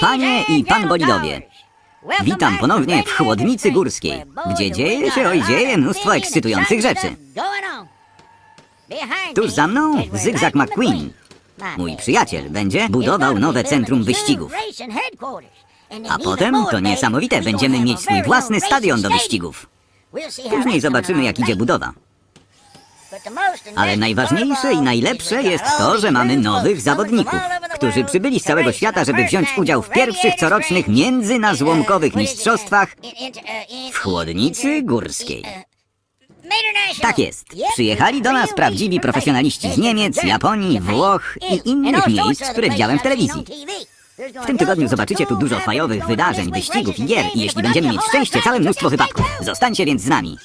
Panie i pan bolidowie, witam ponownie w Chłodnicy Górskiej, gdzie dzieje się, oj dzieje mnóstwo ekscytujących rzeczy. Tuż za mną Zygzak McQueen. Mój przyjaciel będzie budował nowe centrum wyścigów. A potem, to niesamowite, będziemy mieć swój własny stadion do wyścigów. Później zobaczymy, jak idzie budowa. Ale najważniejsze i najlepsze jest to, że mamy nowych zawodników, którzy przybyli z całego świata, żeby wziąć udział w pierwszych corocznych międzynazłomkowych mistrzostwach w Chłodnicy Górskiej. Tak jest. Przyjechali do nas prawdziwi profesjonaliści z Niemiec, Japonii, Włoch i innych miejsc, które widziałem w telewizji. W tym tygodniu zobaczycie tu dużo fajowych wydarzeń, wyścigów i gier i jeśli będziemy mieć szczęście, całe mnóstwo wypadków. Zostańcie więc z nami.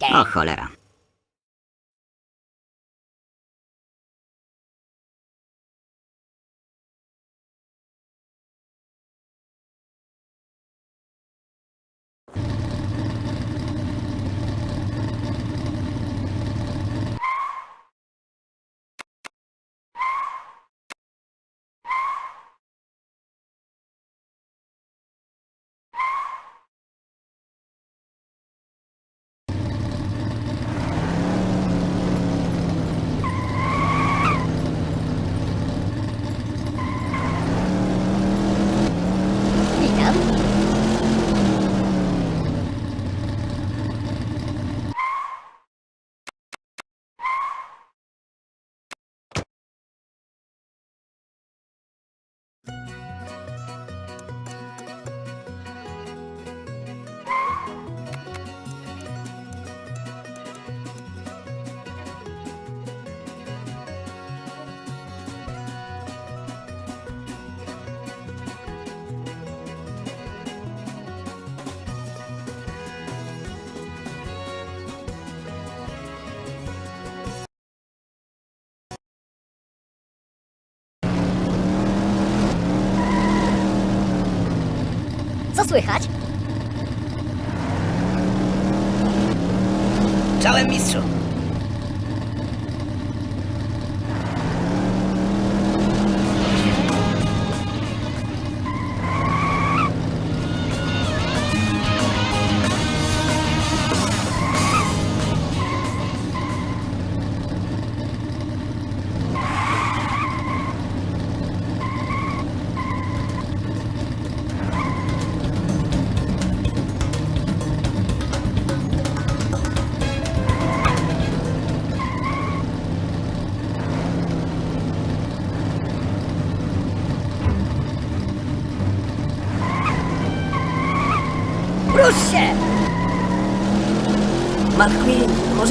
O cholera. Słychać? Czołem mistrzu.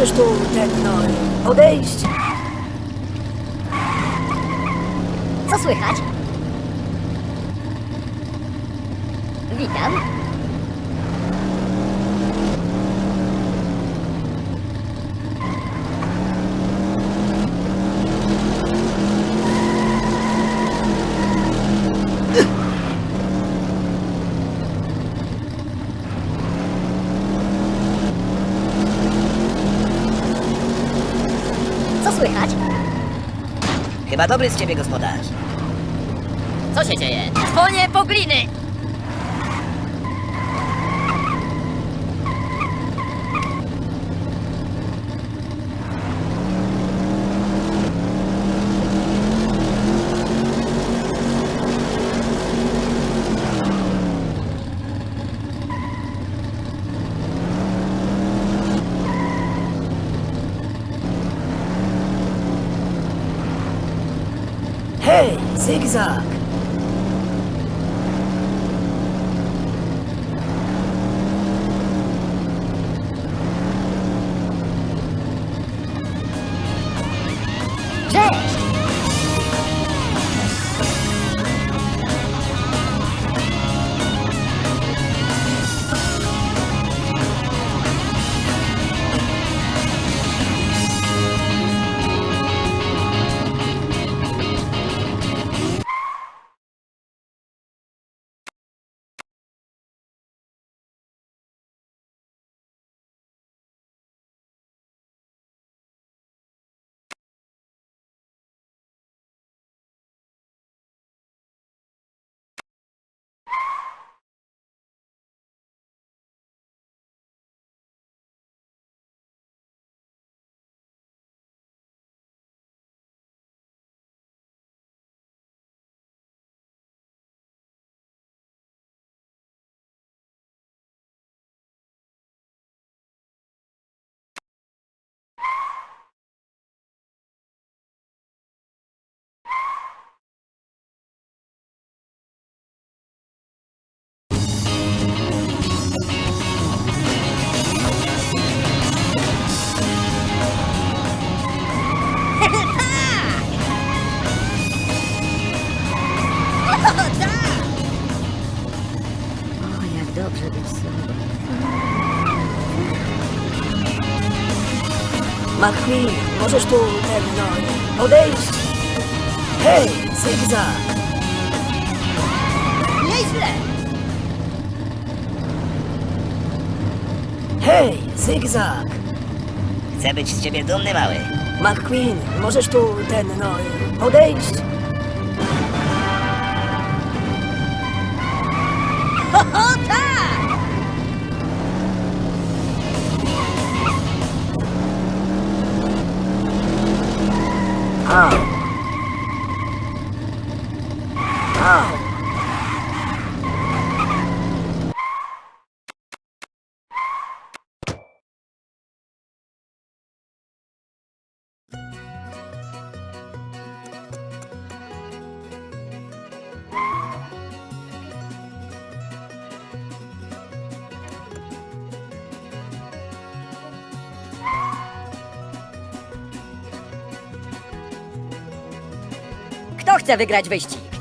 Możesz tu no, odejść? Co słychać? Chyba dobry z ciebie gospodarz. Co się dzieje? Dzwonię po gliny! Hej, zygzak! Cześć! dobrze McQueen, możesz tu ten, no, odejść? Hej, zygzak! Nieźle! Hej, zygzak! Chcę być z ciebie dumny, mały. McQueen, możesz tu ten, no, odejść? O tak! à. Chce wygrać wyścig?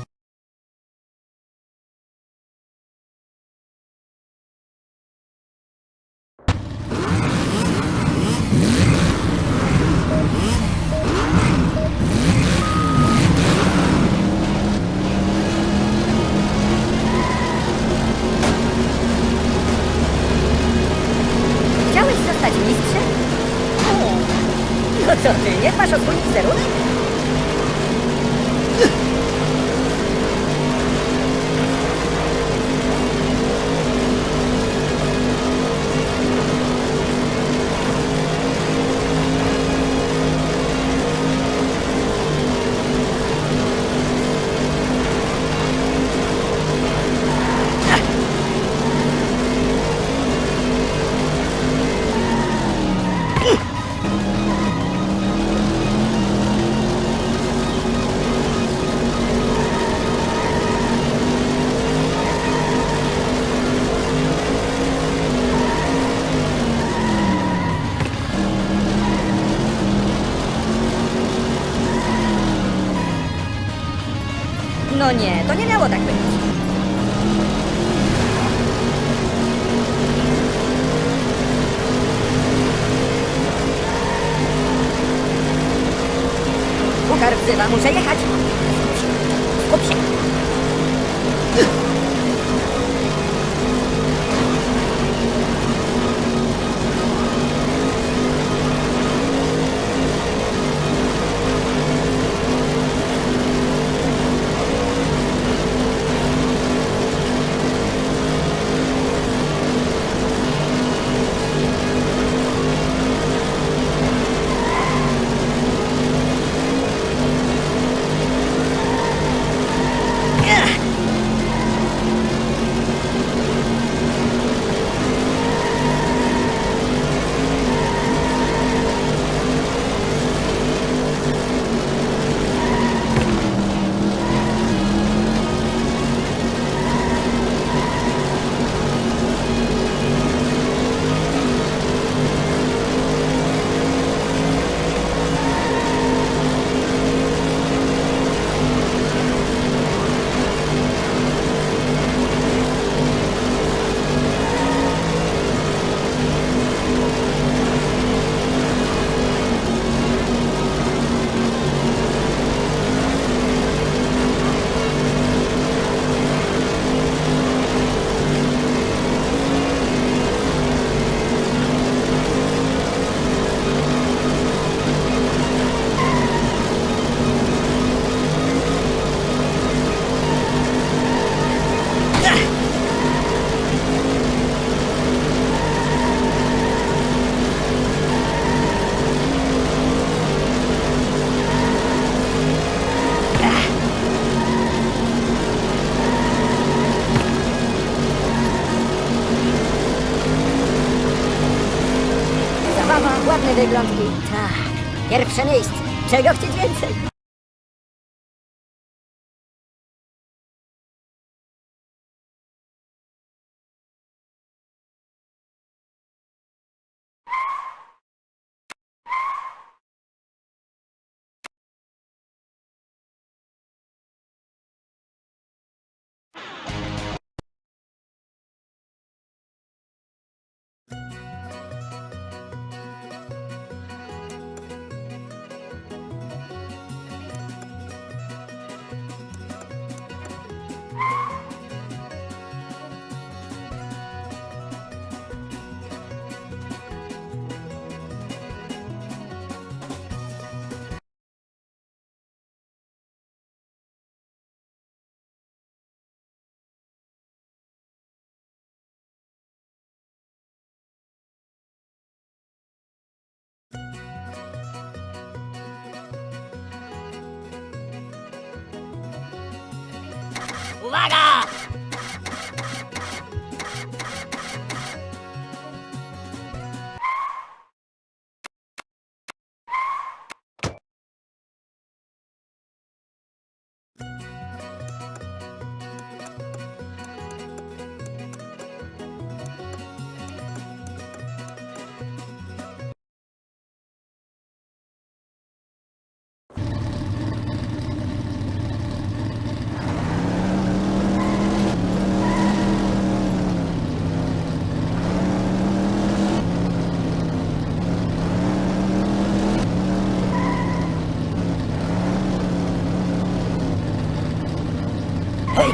五 bug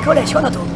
Hej, koleś, ono tu. O,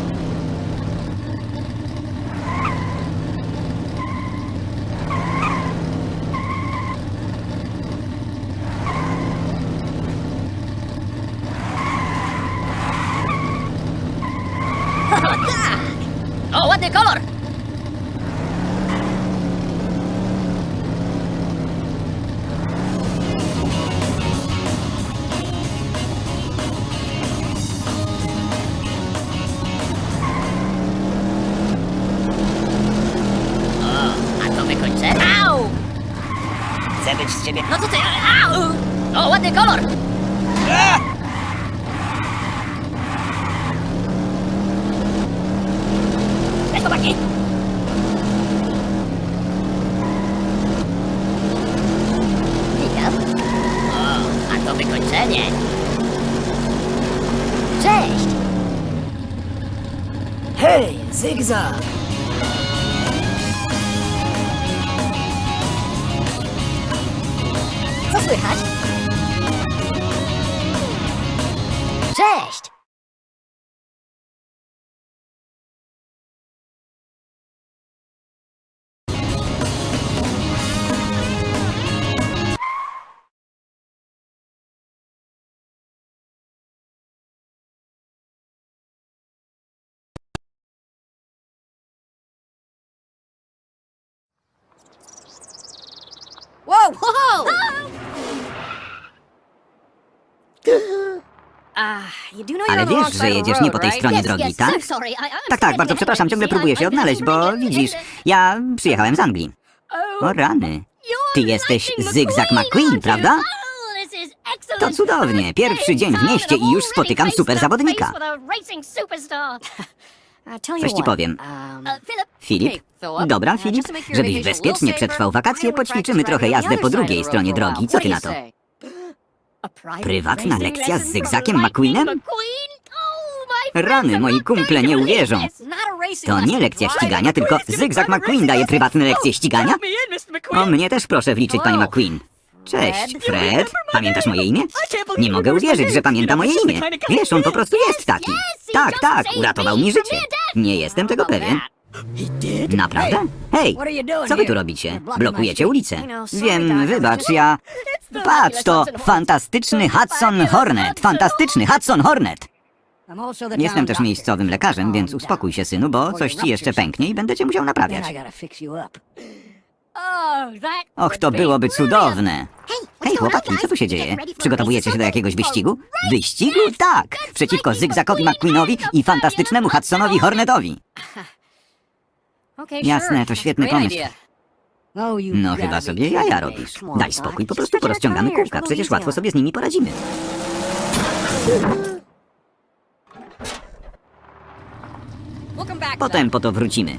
wykończenie. Cześć! Hej, zygzak. Co słychać? Wow! Wow! Ale wiesz, że jedziesz nie po tej stronie drogi, tak? Tak, tak, bardzo przepraszam, ciągle próbuję się odnaleźć, bo widzisz, ja przyjechałem z Anglii. O rany. Ty jesteś Zygzak McQueen, prawda? To cudownie. Pierwszy dzień w mieście i już spotykam super zawodnika. Coś ci powiem. Filip? Dobra, Filip, żebyś bezpiecznie przetrwał wakacje, poćwiczymy trochę jazdę po drugiej stronie drogi. Co ty na to? Prywatna lekcja z Zygzakiem McQueenem? Rany, moi kumple nie uwierzą. To nie lekcja ścigania, tylko Zygzak McQueen daje prywatne lekcje ścigania? O mnie też proszę wliczyć, pani McQueen. Cześć, Fred. Pamiętasz moje imię? Nie mogę uwierzyć, że pamięta moje imię. Wiesz, on po prostu jest taki. Tak, tak, uratował mi życie. Nie jestem tego pewien. Naprawdę? Hej, co wy tu robicie? Blokujecie ulicę. Wiem, wybacz, ja... Patrz, to fantastyczny Hudson Hornet. Fantastyczny Hudson Hornet. Jestem też miejscowym lekarzem, więc uspokój się, synu, bo coś ci jeszcze pęknie i będę cię musiał naprawiać. Och, to byłoby cudowne. Hej, chłopaki, co tu się dzieje? Przygotowujecie się do jakiegoś wyścigu? Wyścigu? Tak! Przeciwko Zygzakowi McQueenowi i fantastycznemu Hudsonowi Hornetowi. Jasne, to świetny pomysł. No chyba sobie jaja robisz. Daj spokój, po prostu porozciągamy kółka. Przecież łatwo sobie z nimi poradzimy. Potem po to wrócimy.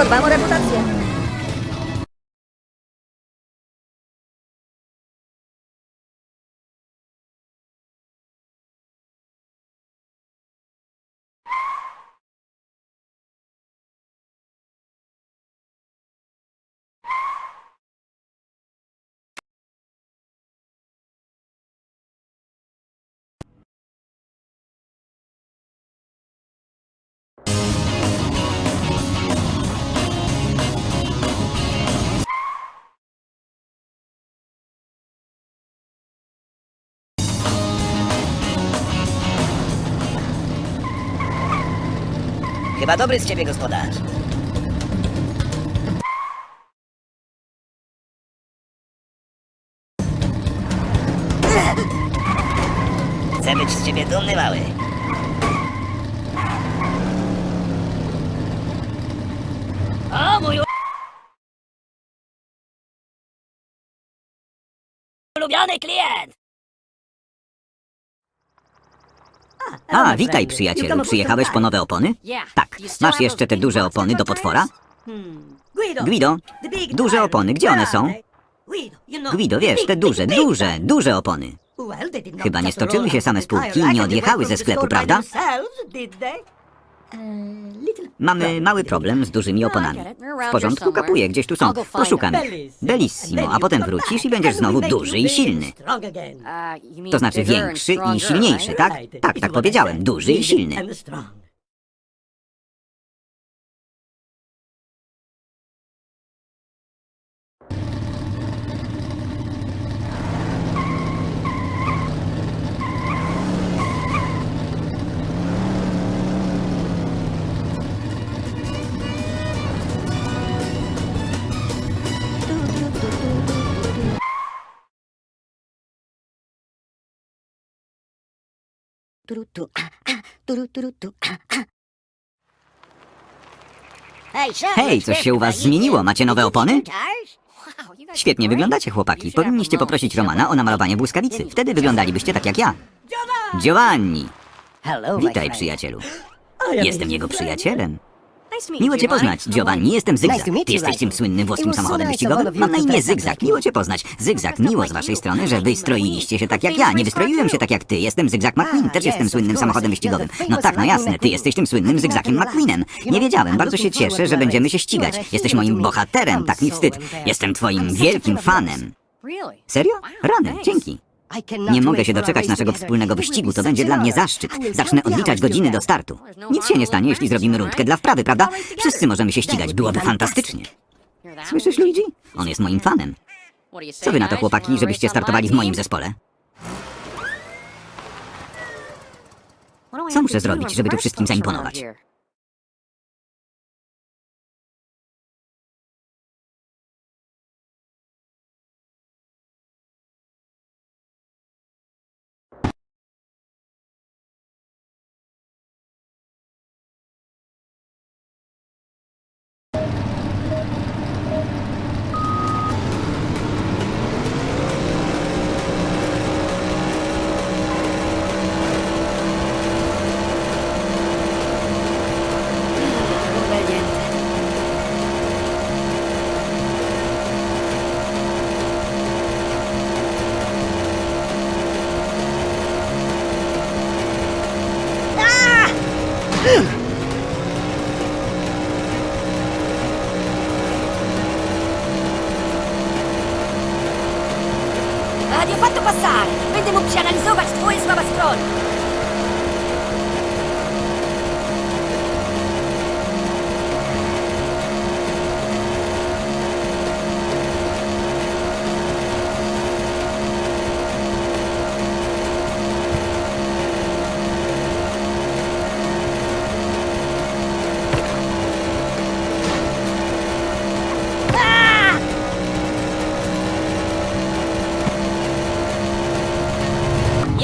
Tylko dbam Chyba dobry z ciebie gospodarz. Chcę być z ciebie dumny, mały. O, mój ulubiony klient! A, witaj przyjacielu, przyjechałeś po nowe opony? Tak, masz jeszcze te duże opony do potwora? Guido, duże opony, gdzie one są? Guido, wiesz, te duże, duże, duże opony. Chyba nie stoczyły się same z półki i nie odjechały ze sklepu, prawda? Mamy mały problem z dużymi oponami. W porządku, kapuję, gdzieś tu są. Poszukam ich. Bellissimo, a potem wrócisz i będziesz znowu duży i silny. To znaczy większy i silniejszy, tak? Tak, tak powiedziałem, duży i silny. Hej, coś się u was zmieniło? Macie nowe opony? Świetnie wyglądacie, chłopaki. Powinniście poprosić Romana o namalowanie błyskawicy. Wtedy wyglądalibyście tak jak ja. Giovanni! Witaj, przyjacielu. Jestem jego przyjacielem. Miło cię poznać, Giovanni. Jestem Zygzak. Ty jesteś tym słynnym włoskim samochodem wyścigowym? Mam na imię Zygzak. Miło cię poznać. Zygzak, miło z waszej strony, że wystroiliście się tak jak ja. Nie wystroiłem się tak jak ty. Jestem Zygzak McQueen. Też jestem słynnym samochodem wyścigowym. No tak, no jasne. Ty jesteś tym słynnym Zygzakiem McQueenem. Nie wiedziałem. Bardzo się cieszę, że będziemy się ścigać. Jesteś moim bohaterem. Tak mi wstyd. Jestem twoim wielkim fanem. Serio? Rany, dzięki. Nie mogę się doczekać naszego wspólnego wyścigu, to będzie dla mnie zaszczyt. Zacznę odliczać godziny do startu. Nic się nie stanie, jeśli zrobimy rundkę dla wprawy, prawda? Wszyscy możemy się ścigać, byłoby fantastycznie. Słyszysz, Luigi? On jest moim fanem. Co wy na to, chłopaki, żebyście startowali w moim zespole? Co muszę zrobić, żeby tu wszystkim zaimponować?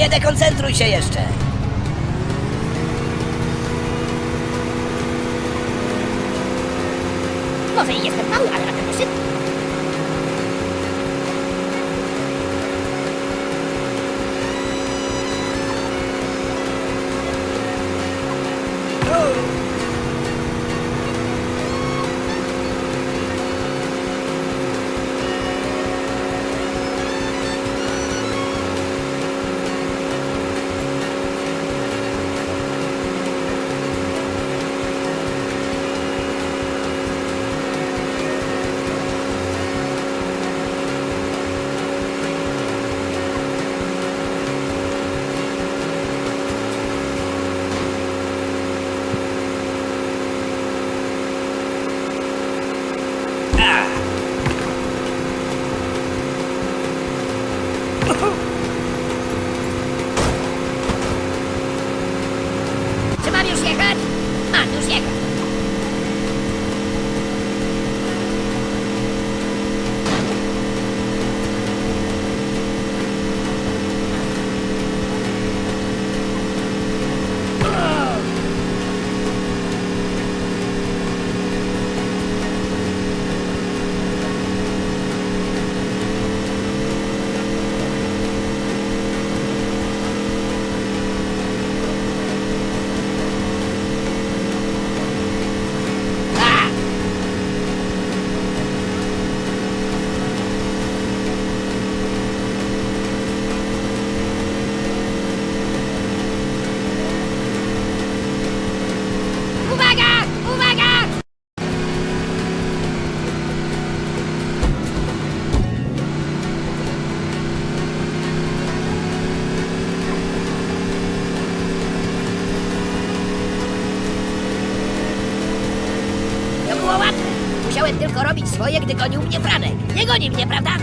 Nie dekoncentruj się jeszcze! Może i jestem mały, ale na pewno szybki. Gonił mnie Franek. Nie goni mnie, prawda?